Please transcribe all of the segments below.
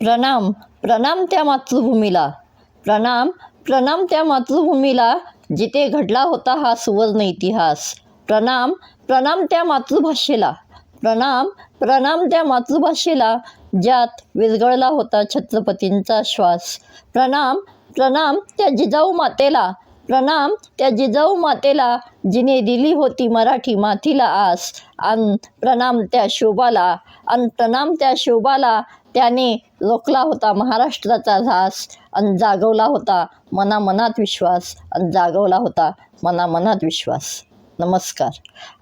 प्रणाम प्रणाम त्या मातृभूमीला. प्रणाम प्रणाम त्या मातृभूमीला जिथे घडला होता हा सुवर्ण इतिहास. प्रणाम प्रणाम त्या मातृभाषेला. प्रणाम प्रणाम त्या मातृभाषेला ज्यात विरगळला होता छत्रपतींचा श्वास. प्रणाम प्रणाम त्या जिजाऊ मातेला प्रणाम. त्या जिजाऊ मातेला जिने दिली होती मराठी मातीला आस. अन प्रणाम त्या शोभाला. अन प्रणाम त्या शोभाला त्याने रोखला होता महाराष्ट्राचा ध्यास अन जागवला होता मनामनात विश्वास. अन जागवला होता मनामनात विश्वास. नमस्कार.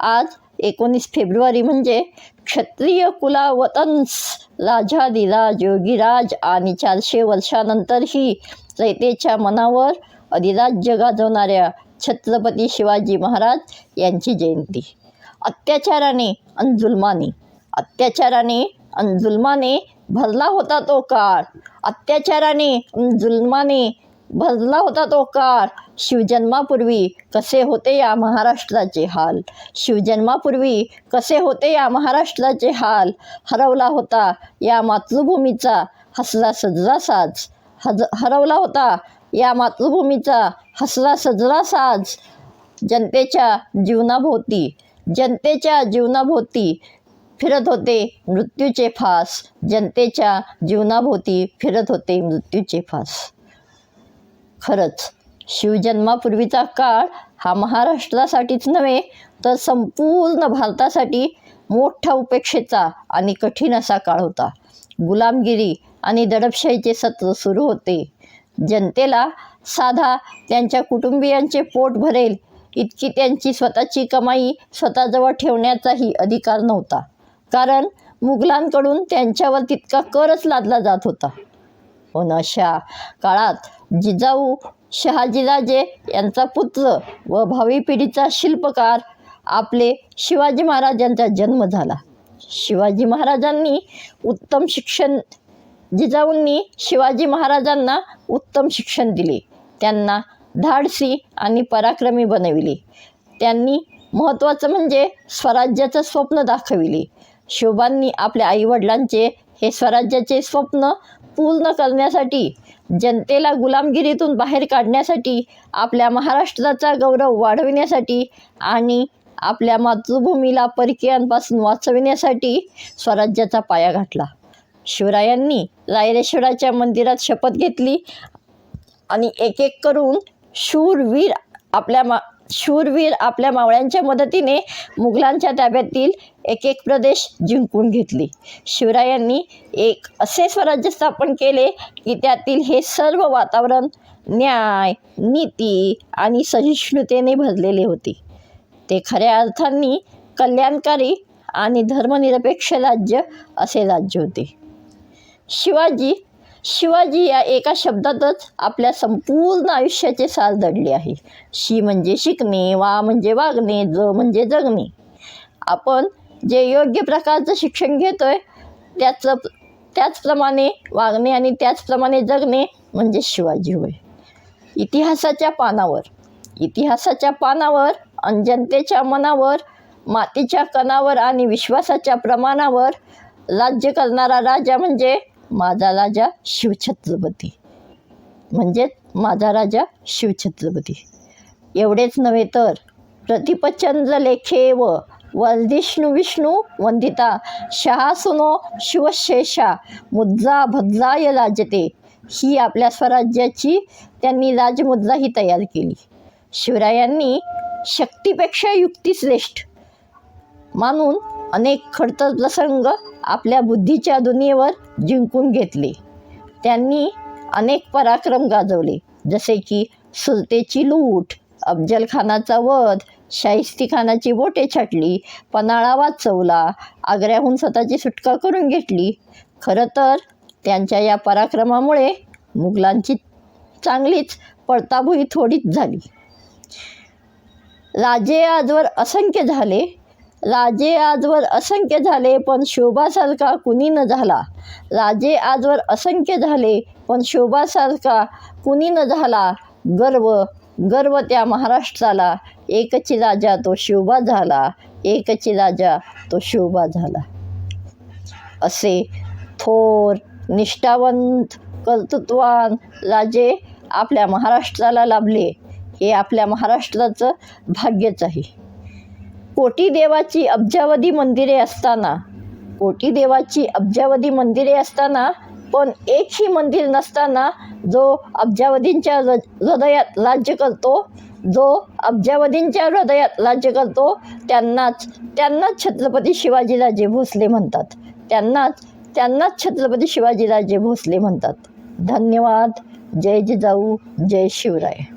आज एकोणीस फेब्रुवारी म्हणजे क्षत्रिय कुलावतंस राजाधिराज योगीराज आणि चारशे वर्षानंतरही रयतेच्या मनावर अधिराज्य गाजवणाऱ्या छत्रपती शिवाजी महाराज यांची जयंती. अत्याचाराने अन जुलमाने. अत्याचाराने अन जुलमाने भरला होता तो काळ. अत्याचाराने अन जुलमाने भरला होता तो काळ. शिवजन्मापूर्वी कसे होते या महाराष्ट्राचे हाल? शिवजन्मापूर्वी कसे होते या महाराष्ट्राचे हाल? हरवला होता या मातृभूमीचा हसला सजरा साज. हज हरवला होता या मातृभूमीचा हसला सजरा साज जनतेच्या जीवनाभोवती जनतेच्या जीवनाभोवती फिरत होते मृत्यूचे फास जनतेच्या जीवनाभोवती फिरत होते मृत्यूचे फास. खरंच शिवजन्मापूर्वीचा काळ हा महाराष्ट्रासाठीच नव्हे तर संपूर्ण भारतासाठी मोठा उपेक्षेचा आणि कठीण असा काळ होता. गुलामगिरी आणि दडपशाहीचे सत्र सुरू होते. जनतेला साधा त्यांच्या कुटुंबियांचे पोट भरेल इतकी त्यांची स्वतःची कमाई स्वतःजवळ ठेवण्याचाही अधिकार नव्हता. कारण मुघलांकडून त्यांच्यावर तितका करच लादला जात होता. पण अशा काळात जिजाऊ शहाजीराजे यांचा पुत्र व भावी पिढीचा शिल्पकार आपले शिवाजी महाराजांचा जन्म झाला. शिवाजी महाराजांनी उत्तम शिक्षण जिजाऊंनी शिवाजी महाराजांना उत्तम शिक्षण दिले. त्यांना धाडसी आणि पराक्रमी बनविले. त्यांनी महत्त्वाचं म्हणजे स्वराज्याचं स्वप्न दाखविले. शिवबांनी आपल्या आईवडिलांचे हे स्वराज्याचे स्वप्न पूर्ण करण्यासाठी जनतेला गुलामगिरीतून बाहेर काढण्यासाठी आपल्या महाराष्ट्राचा गौरव वाढविण्यासाठी आणि आपल्या मातृभूमीला परकीयांपासून वाचविण्यासाठी स्वराज्याचा पाया घातला. शिवरायांनी रायरेश्वराच्या मंदिरात शपथ घेतली आणि एक एक करून शूरवीर आपल्या मा शूरवीर आपल्या मावळ्यांच्या मदतीने मुघलांच्या ताब्यातील एक एक प्रदेश जिंकून घेतले. शिवरायांनी एक असे स्वराज्य स्थापन केले की त्यातील हे सर्व वातावरण न्याय नीती आणि सहिष्णुतेने भरलेले होते. ते खऱ्या अर्थांनी कल्याणकारी आणि धर्मनिरपेक्ष राज्य असे राज्य होते. शिवाजी शिवाजी या एका शब्दातच आपल्या संपूर्ण आयुष्याचे सार दडले आहे. शी म्हणजे शिकणे वा म्हणजे वागणे ज म्हणजे जगणे. आपण जे योग्य प्रकारचं शिक्षण घेतोय त्याचं त्याचप्रमाणे वागणे आणि त्याचप्रमाणे जगणे म्हणजे शिवाजी होय. इतिहासाच्या पानावर इतिहासाच्या पानावर आणि जनतेच्या मनावर मातीच्या कणावर आणि विश्वासाच्या प्रमाणावर राज्य करणारा राजा म्हणजे माझा राजा शिवछत्रपती. म्हणजेच माझा राजा शिवछत्रपती. एवढेच नव्हे तर प्रतिपचंद्र लेखे व वर्धिष्णू विष्णू वंदिता शहासुनो शिवशेषा मुद्रा भद्राय राजते ही आपल्या स्वराज्याची त्यांनी राजमुद्राही तयार केली. शिवरायांनी शक्तीपेक्षा युक्ती श्रेष्ठ मानून अनेक खडतर प्रसंग आपल्या बुद्धीच्या दुनियेवर जिंकून घेतले. त्यांनी अनेक पराक्रम गाजवले जसे की सुलतेची लूट अफजलखानाचा वध शाहिस्ती खानाची बोटे छाटली पन्हाळा वाचवला आग्र्याहून स्वतःची सुटका करून घेतली. खरं तर त्यांच्या या पराक्रमामुळे मुघलांची चांगलीच पडताभुई थोडीच झाली. राजे आजवर असंख्य झाले राजे आजवर असंख्य झाले पण शोभासारखा कुणी न झाला. राजे आजवर असंख्य झाले पण शोभासारखा कुणी न झाला. गर्व गर्व त्या महाराष्ट्राला. एकची राजा तो शोभा झाला एकची राजा तो शोभा झाला. असे थोर निष्ठावंत कर्तृत्वान राजे आपल्या महाराष्ट्राला लाभले. हे आपल्या महाराष्ट्राचं भाग्यच आहे. कोटीदेवाची अब्जावधी मंदिरे असताना. कोटीदेवाची अब्जावधी मंदिरे असताना पण एकही मंदिर नसताना जो अब्जावधींच्या हृदयात राज्य करतो जो अब्जावधींच्या हृदयात राज्य करतो त्यांनाच त्यांनाच छत्रपती शिवाजीराजे भोसले म्हणतात. त्यांनाच त्यांनाच छत्रपती शिवाजीराजे भोसले म्हणतात. धन्यवाद. जय जिजाऊ. जय शिवराय.